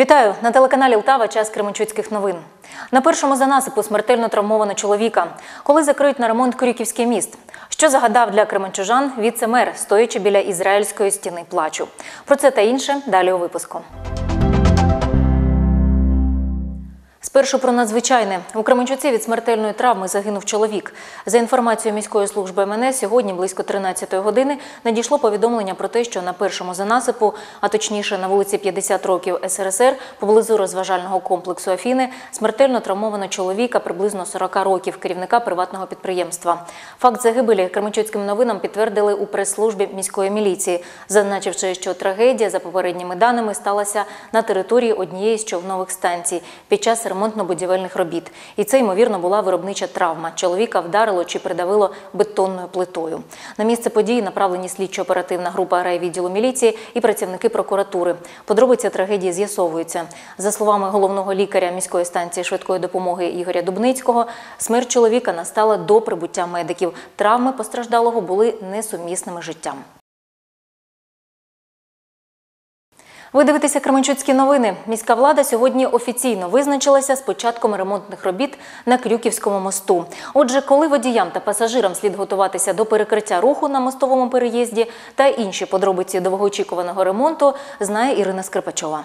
Вітаю на телеканалі Лтава. Час Кременчуцьких новин. На першому занасипу смертельно травмовано чоловіка. Коли закриють на ремонт Курюківський міст. Що загадав для кременчужан віце-мер, стоячи біля ізраїльської стіни плачу. Про це та інше далі у випуску. Спершу про надзвичайне у Кременчуці від смертельної травми загинув чоловік. За інформацією міської служби МНС, сьогодні близько 13-ї години надійшло повідомлення про те, що на першому занасипу, а точніше на вулиці 50 років СРСР, поблизу розважального комплексу Афіни, смертельно травмовано чоловіка приблизно 40 років, керівника приватного підприємства. Факт загибелі Кременчуцьким новинам підтвердили у прес-службі міської міліції, зазначивши, що трагедія за попередніми даними сталася на території однієї з човнових станцій під час ремонтно-будівельних робіт. І це, ймовірно, була виробнича травма. Чоловіка вдарило чи придавило бетонною плитою. На місце події направлені слідчо-оперативна група райвідділу міліції і працівники прокуратури. Подробиці трагедії з'ясовуються. За словами головного лікаря міської станції швидкої допомоги Ігоря Дубницького, смерть чоловіка настала до прибуття медиків. Травми постраждалого були несумісними життям. Ви дивитеся Кременчуцькі новини. Міська влада сьогодні офіційно визначилася з початком ремонтних робіт на Крюківському мосту. Отже, коли водіям та пасажирам слід готуватися до перекриття руху на мостовому переїзді та інші подробиці довгоочікуваного ремонту, знає Ірина Скрипачова.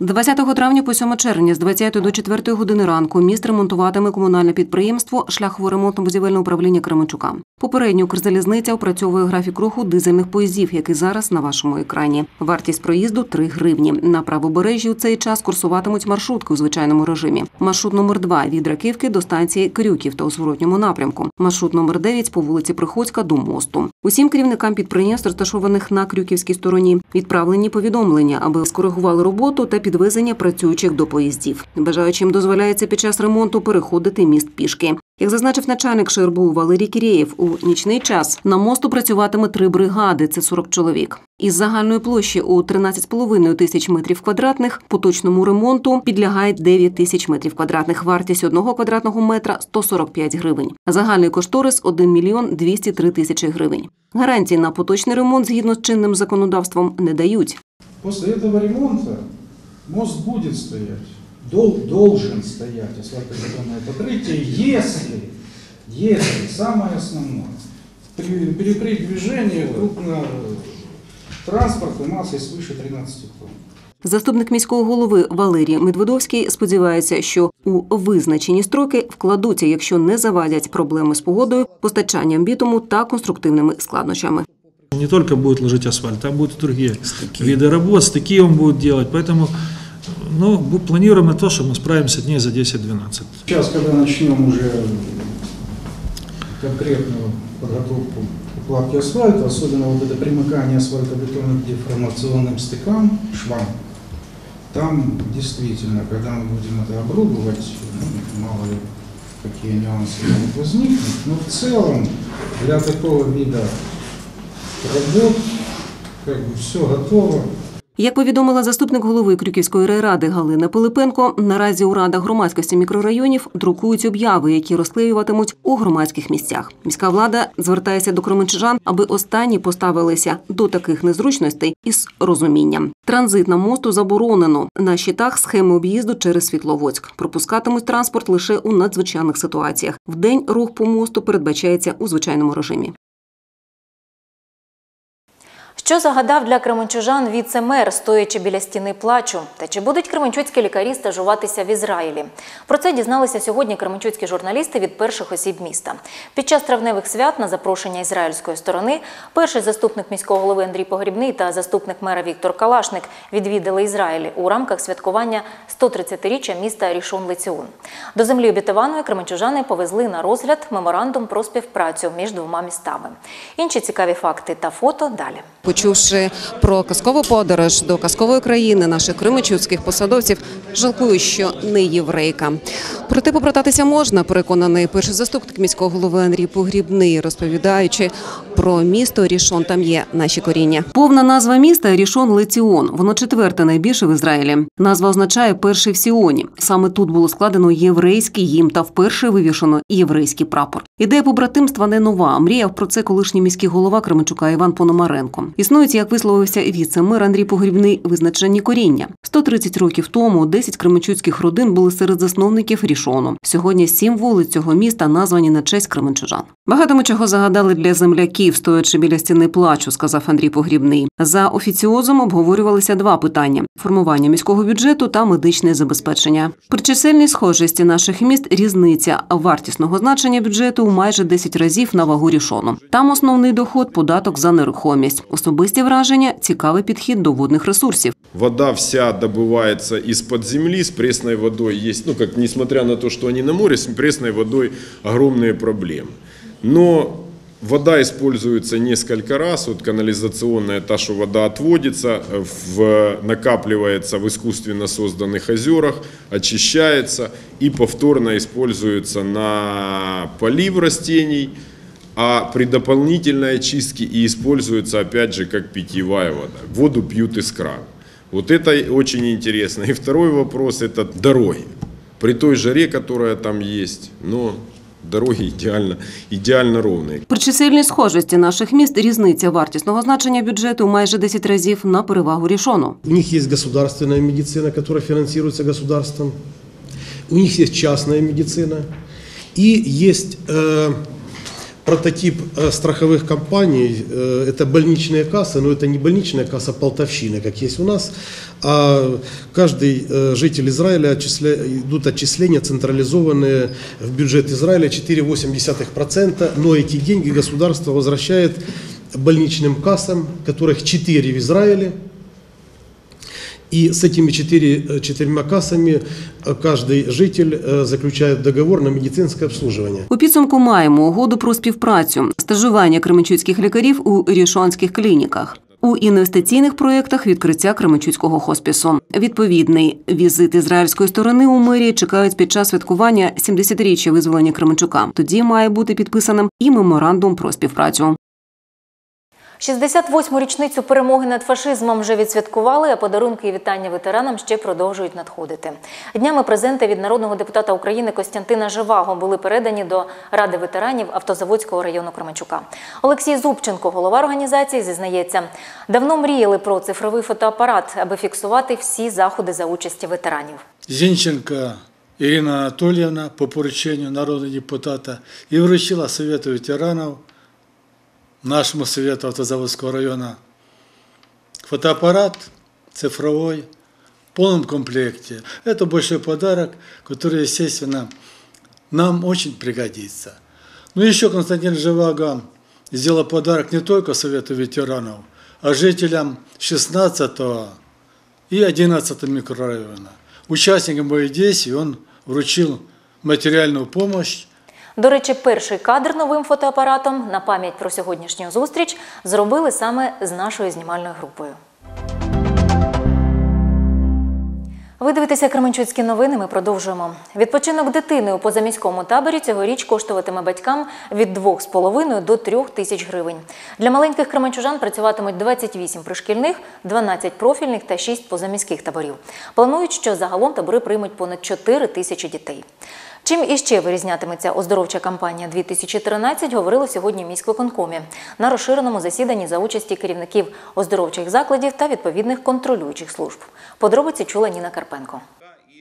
20 травня по 7 червня з 20 до 4 години ранку міст ремонтуватиме комунальне підприємство шляхово-ремонтно-будівельне управління Кременчука. Попередньо Укрзалізниця опрацьовує графік руху дизельних поїздів, який зараз на вашому екрані. Вартість проїзду 3 гривні. На правобережжі у цей час курсуватимуть маршрутки у звичайному режимі. Маршрут номер 2 від Раківки до станції Крюків та у зворотньому напрямку. Маршрут номер 9 по вулиці Приходська до мосту. Усім керівникам підприємств, розташованих на Крюківській стороні, відправлені повідомлення, аби скоригували роботу та підвезення працюючих до поїздів. Бажаючим дозволяється під час ремонту переходити міст пішки. Як зазначив начальник ШРБУ Валерій Кірєєв, у нічний час на мосту працюватиме три бригади, це 40 чоловік. Із загальної площі у 13,5 тисяч метрів квадратних поточному ремонту підлягає 9 тисяч метрів квадратних. Вартість одного квадратного метра 145 гривень. Загальний кошторис 1 мільйон 203 тисячі гривень. Гарантії на поточний ремонт згідно з чинним законодавством не дають. После этого ремонта мост будет стоять, дол, должен стоять асфальтобетонное покрытие, если, если, самое основное, при- перекрыть движение крупного транспорта массой свыше 13 тонн. Заступник міського голови Валерій Медведовський сподівається, що у визначені строки вкладуться, якщо не завадять проблеми з погодою, постачанням бітуму та конструктивними складнощами. Не только будет ложить асфальт, там будут и другие виды работ, стыки он будет делать. Поэтому ну, планируем на то, что мы справимся дней за 10-12. Сейчас, когда начнем уже конкретную подготовку укладки асфальта, особенно вот это примыкание асфальтобетона к деформационным стыкам, швам, там действительно, когда мы будем это обрубывать, ну, мало ли какие нюансы могут возникнуть, но в целом для такого вида работ как бы все готово. Як повідомила заступник голови Крюківської райради Галина Пилипенко, наразі у радах громадськості мікрорайонів друкують обяви, які розклеюватимуть у громадських місцях. Міська влада звертається до кременчужан, аби останні поставилися до таких незручностей із розумінням. Транзит на мосту заборонено. На щитах схеми об'їзду через Світловодськ. Пропускатимуть транспорт лише у надзвичайних ситуаціях. Вдень рух по мосту передбачається у звичайному режимі. Що загадав для кременчужан віце-мер, стоячи біля стіни плачу? Та чи будуть кременчуцькі лікарі стажуватися в Ізраїлі? Про це дізналися сьогодні кременчуцькі журналісти від перших осіб міста. Під час травневих свят на запрошення ізраїльської сторони перший заступник міського голови Андрій Погрібний та заступник мера Віктор Калашник відвідали Ізраїль у рамках святкування 130-річчя міста Рішон Леціон. До землі обітованої кременчужани повезли на розгляд меморандум про співпрацю між двома містами. Інші цікаві факти та фото далі. Почувши про казкову подорож до казкової країни наших кримичуцьких посадовців, жалкую, що не єврейка. Проте побрататися можна, переконаний перший заступник міського голови Андрій Погрібний, розповідаючи про місто Рішон. Там є наші коріння. Повна назва міста Рішон Леціон. Воно четверте найбільше в Ізраїлі. Назва означає перший в Сіоні. Саме тут було складено єврейський гімн та вперше вивішено єврейський прапор. Ідея побратимства не нова. Мріяв про це колишній міський голова Кременчука Іван Пономаренко. Існують, як висловився віце-мер Андрій Погрібний, визначені коріння. 130 років тому 10 кременчуцьких родин були серед засновників Рішону. Сьогодні сім вулиць цього міста названі на честь кременчужан. Багато ми чого загадали для земляків, стоячи біля стіни плачу, сказав Андрій Погрібний. За офіціозом обговорювалися два питання: формування міського бюджету та медичне забезпечення. При чисельній схожості наших міст різниця вартісного значення бюджету майже 10 разів на вагу рішону. Там основний доход податок за нерухомість Особисті враження цікавий підхід до водних ресурсів. Вода вся добывается из-под земли, с пресной водой есть, ну как, несмотря на то, что они на море, с пресной водой огромные проблемы. Но вода используется несколько раз, вот канализационная, та, что вода отводится, в, накапливается в искусственно созданных озерах, очищается и повторно используется на полив растений, а при дополнительной очистке и используется опять же как питьевая вода. Воду пьют из крана. Вот это очень интересно. И второй вопрос – это дороги. При той жаре, которая там есть, но дороги идеально, идеально ровные. При чисельній схожості наших міст різниця вартісного значення бюджету у майже 10 разів на перевагу рішону. У них есть государственная медицина, которая финансируется государством. У них есть частная медицина. И есть э, прототип э, страховых компаний. Э, это больничные кассы, но это не больничная касса полтовщины, как есть у нас. А каждый э, житель Израиля отчисля... идут отчисления централизованные в бюджет Израиля 4,8%, но эти деньги государство возвращает больничным кассам, которых 4 в Израиле, и с этими четыре, э, четырьмя кассами э, каждый житель э, заключает договор на медицинское обслуживание. У підсумку маємо угоду про співпрацю, стажування кременчуцьких лікарів у рішонських клініках. У інвестиційних проєктах відкриття Кременчуцького хоспісу. Відповідний візит ізраїльської сторони у мерії чекають під час святкування 70-річчя визволення Кременчука. Тоді має бути підписаним і меморандум про співпрацю. 68-му річницю перемоги над фашизмом вже відсвяткували, а подарунки і вітання ветеранам ще продовжують надходити. Днями презенти від народного депутата України Костянтина Живаго були передані до Ради ветеранів Автозаводського району Кременчука. Олексій Зубченко, голова організації, зізнається, давно мріяли про цифровий фотоапарат, аби фіксувати всі заходи за участі ветеранів. Зінченка Ірина Анатольевна по порученню народного депутата і вручила Совету ветеранов, нашему Совету Автозаводского района, фотоаппарат цифровой в полном комплекте. Это большой подарок, который, естественно, нам очень пригодится. Ну еще Константин Живаго сделал подарок не только Совету ветеранов, а жителям 16 и 11 микрорайона. Участникам боевых действий он вручил материальную помощь До речі, перший кадр новим фотоапаратом на пам'ять про сьогоднішню зустріч зробили саме з нашою знімальною групою. Ви дивитеся Кременчуцькі новини. Ми продовжуємо. Відпочинок дитини у позаміському таборі цьогоріч коштуватиме батькам від 2,5 до 3 тисяч гривень. Для маленьких кременчужан працюватимуть 28 пришкільних, 12 профільних та 6 позаміських таборів. Планують, що загалом табори приймуть понад 4 тисячі дітей. Чим іще вирізнятиметься оздоровча кампанія 2013, говорили сьогодні в міськвиконкомі на розширеному засіданні за участі керівників оздоровчих закладів та відповідних контролюючих служб. Подробиці чула Ніна Карпенко.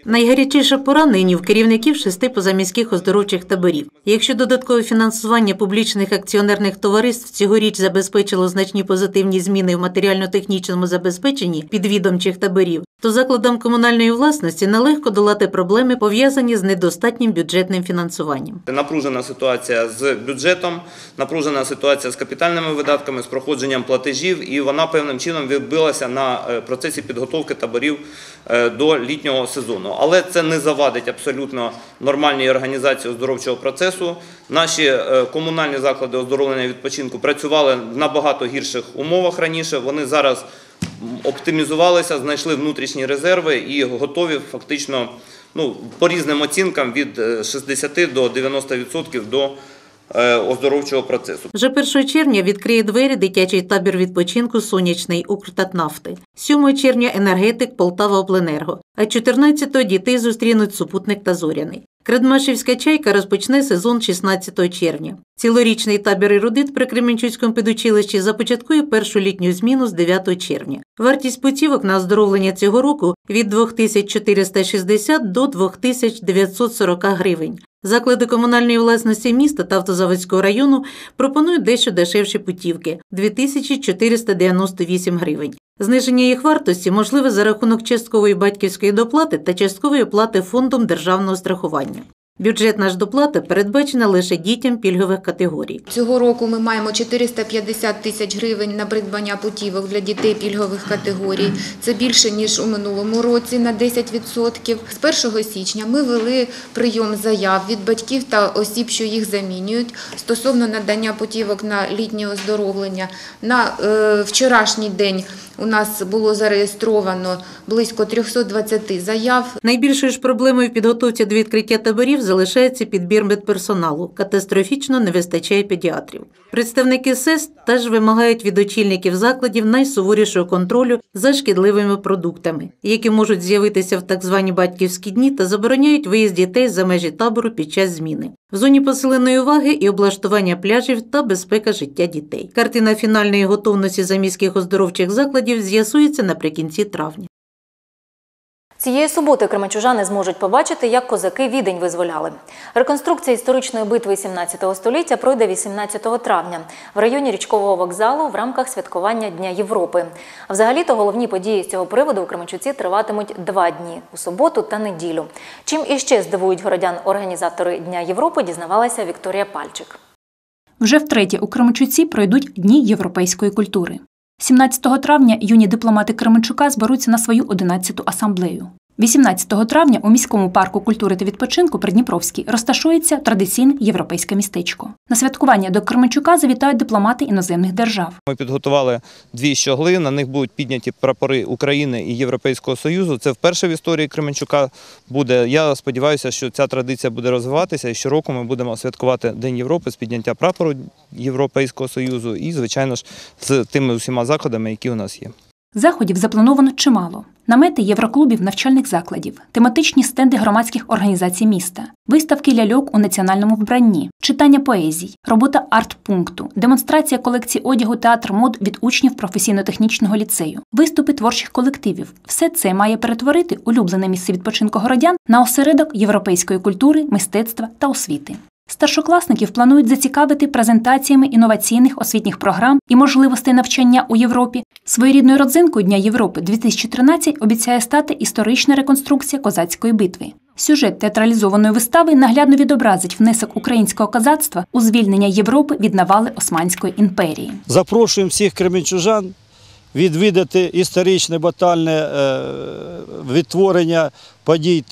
Найгарячіша пора нині в керівників шести позаміських оздоровчих таборів. Якщо додаткове фінансування публічних акціонерних товариств цьогоріч забезпечило значні позитивні зміни в матеріально-технічному забезпеченні підвідомчих таборів, то закладам комунальної власності нелегко долати проблеми, пов'язані з недостатнім бюджетним фінансуванням. Напружена ситуація з бюджетом, напружена ситуація з капітальними видатками, з проходженням платежів, і вона певним чином відбилася на е, процесі підготовки таборів до літнього сезону. Але це не завадить абсолютно нормальній організації оздоровчого процесу. Наші е, комунальні заклади оздоровлення і відпочинку працювали в набагато гірших умовах раніше. Вони зараз оптимізувалися, знайшли внутрішні резерви і готові фактично ну, по різним оцінкам від е, 60 до 90% до е, оздоровчого процесу. Вже 1 червня відкриє двері дитячий табір відпочинку Сонячний Укртатнафти. 7 червня енергетик Полтава Обленерго, а 14-го дітей зустрінуть супутник та зоряний. Кредмашівська чайка розпочне сезон 16 червня. Цілорічний табір «Ерудит» при Кременчуцькому підучилищі започаткує першу літню зміну з 9 червня. Вартість путівок на оздоровлення цього року від 2460 до 2940 гривень. Заклади комунальної власності міста та автозаводського району пропонують дещо дешевші путівки 2498 гривень. Зниження їх вартості можливе за рахунок часткової батьківської доплати та часткової оплати фондом державного страхування. Бюджетна ж доплата передбачена лише дітям пільгових категорій. Цього року ми маємо 450 тисяч гривень на придбання путівок для дітей пільгових категорій. Це більше ніж у минулому році на 10%. З 1 січня ми вели прийом заяв від батьків та осіб, що їх замінюють стосовно надання путівок на літнє оздоровлення. На е, вчорашній день у нас було зареєстровано близько 320 заяв. Найбільшою ж проблемою в підготовці до відкриття таборів залишається підбір медперсоналу. Катастрофічно не вистачає педіатрів. Представники СЕС теж вимагають від очільників закладів найсуворішого контролю за шкідливими продуктами, які можуть з'явитися в так звані батьківські дні та забороняють виїзд дітей за межі табору під час зміни. В зоні посиленої уваги і облаштування пляжів та безпека життя дітей. Картина фінальної готовності заміських оздоровчих закладів з'ясується наприкінці травня. Цієї суботи кременчужани зможуть побачити, як козаки відень визволяли. Реконструкція історичної битви 17 століття пройде 18 травня в районі річкового вокзалу в рамках святкування Дня Європи. Взагалі-то головні події з цього приводу у Кременчуці триватимуть два дні у суботу та неділю. Чим іще здивують городян організатори Дня Європи, дізнавалася Вікторія Пальчик. Вже втретє у Кременчуці пройдуть Дні європейської культури. 17 травня юні дипломати Кременчука зберуться на свою 11-ту асамблею. 18 травня у міському парку культури та відпочинку Придніпровський розташується традиційне європейське містечко. На святкування до Кременчука завітають дипломати іноземних держав. Ми підготували дві щогли. На них будуть підняті прапори України і Європейського Союзу. Це вперше в історії Кременчука буде. Я сподіваюся, що ця традиція буде розвиватися. І щороку ми будемо святкувати День Європи з підняття прапору Європейського Союзу і, звичайно ж, з тими усіма заходами, які у нас є. Заходів заплановано чимало: намети євроклубів навчальних закладів, тематичні стенди громадських організацій міста, виставки ляльок у національному вбранні, читання поезій, робота арт-пункту, демонстрація колекцій одягу театр мод від учнів професійно-технічного ліцею, виступи творчих колективів. Все це має перетворити улюблене місце відпочинку городян на осередок європейської культури, мистецтва та освіти. Старшокласників планують зацікавити презентаціями інноваційних освітніх програм і можливостей навчання у Європі. Своєрідною родзинкою Дня Європи 2013 обіцяє стати історична реконструкція козацької битви. Сюжет театралізованої вистави наглядно відобразить внесок українського козацтва у звільнення Європи від навали Османської імперії. Запрошуємо всіх кременчужан відвідати історичне батальне е, відтворення подій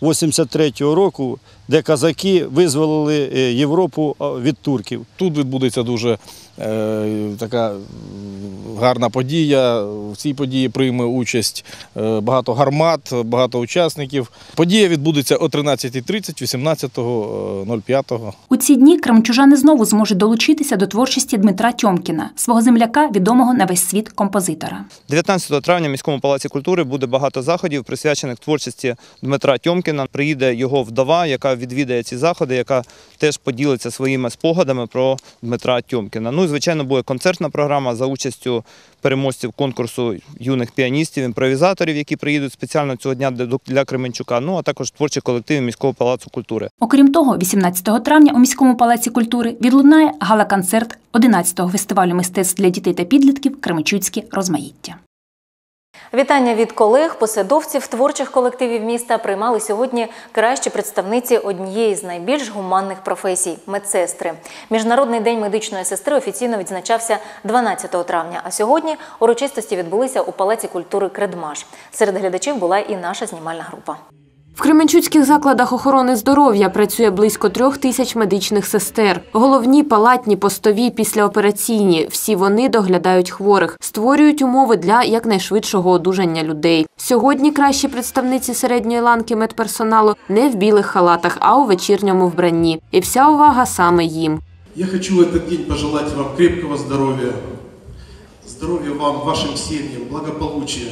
1683 року, де козаки визволили е, Європу е, від турків. Тут відбудеться дуже е, така гарна подія. В цій події прийме участь е, багато гармат, багато учасників. Подія відбудеться о 13.30, 18.05. У ці дні кремчужани знову зможуть долучитися до творчості Дмитра Тьомкіна, свого земляка, відомого на весь світ композитора. 19 травня в міському палаці культури буде багато заходів, присвячених творчості Дмитра Тьомкіна. Приїде його вдова, яка відвідає ці заходи, яка теж поділиться своїми спогадами про Дмитра Тьомкіна. Ну і звичайно буде концертна програма за участю переможців конкурсу юних піаністів, імпровізаторів, які приїдуть спеціально цього дня для- Кременчука. Ну а також творчих колективів міського палацу культури. Окрім того, 18 травня у міському палаці культури відлунає гала-концерт 11-го фестивалю мистецтв для дітей та підлітків Кременчуцьке розмаїття. Вітання від колег, посадовців творчих колективів міста приймали сьогодні кращі представниці однієї з найбільш гуманних професій медсестри. Міжнародний день медичної сестри офіційно відзначався 12 травня. А сьогодні урочистості відбулися у Палаці культури Кредмаш. Серед глядачів була і наша знімальна група. В Кременчуцьких закладах охорони здоров'я працює близько трьох тисяч медичних сестер. Головні, палатні, постові, післяопераційні. Всі вони доглядають хворих, створюють умови для якнайшвидшого одужання людей. Сьогодні кращі представниці середньої ланки медперсоналу не в білих халатах, а у вечірньому вбранні. І вся увага саме їм. Я хочу в этот день пожелать вам крепкого здоровья, здоровья вам, вашим семьям, благополучия.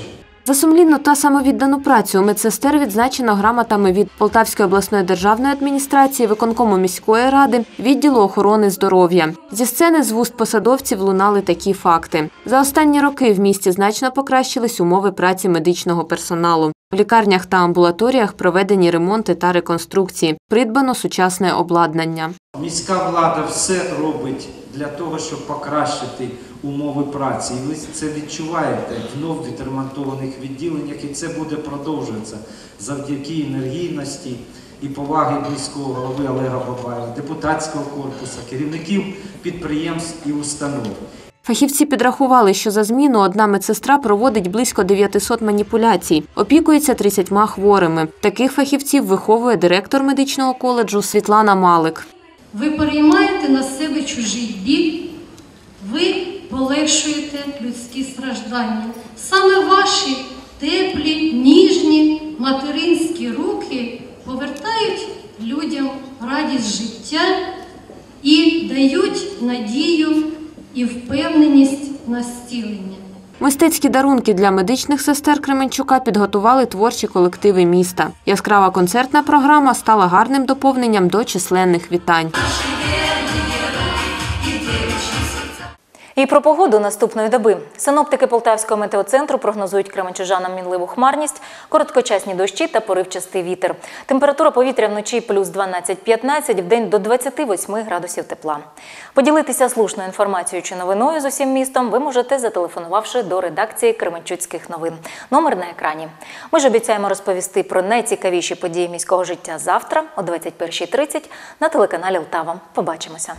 За сумлінну та самовіддану працю медсестер відзначено грамотами від Полтавської обласної державної адміністрації, виконкому міської ради, відділу охорони здоров'я. Зі сцени з вуст посадовців лунали такі факти. За останні роки в місті значно покращились умови праці медичного персоналу. В лікарнях та амбулаторіях проведені ремонти та реконструкції, придбано сучасне обладнання. Міська влада все робить для того, щоб покращити умови праці. І ви це відчуваєте в відремонтованих відділеннях, і це буде продовжуватися завдяки енергійності і поваги міського голови Олега Бабаєва, депутатського корпусу, керівників підприємств і установ. Фахівці підрахували, що за зміну одна медсестра проводить близько 900 маніпуляцій, опікується 30 хворими. Таких фахівців виховує директор медичного коледжу Світлана Малик. Ви переймаєте на себе чужий біль, ви полегшуєте людські страждання. Саме ваші теплі, ніжні материнські руки повертають людям радість життя і дають надію і впевненість на зцілення. Мистецькі дарунки для медичних сестер Кременчука підготували творчі колективи міста. Яскрава концертна програма стала гарним доповненням до численних вітань. І про погоду наступної доби. Синоптики Полтавського метеоцентру прогнозують кременчужанам мінливу хмарність, короткочасні дощі та поривчастий вітер. Температура повітря вночі плюс 12-15, вдень до 28 градусів тепла. Поділитися слушною інформацією чи новиною з усім містом ви можете, зателефонувавши до редакції Кременчуцьких новин. Номер на екрані. Ми ж обіцяємо розповісти про найцікавіші події міського життя завтра о 21.30 на телеканалі Лтава. Побачимося.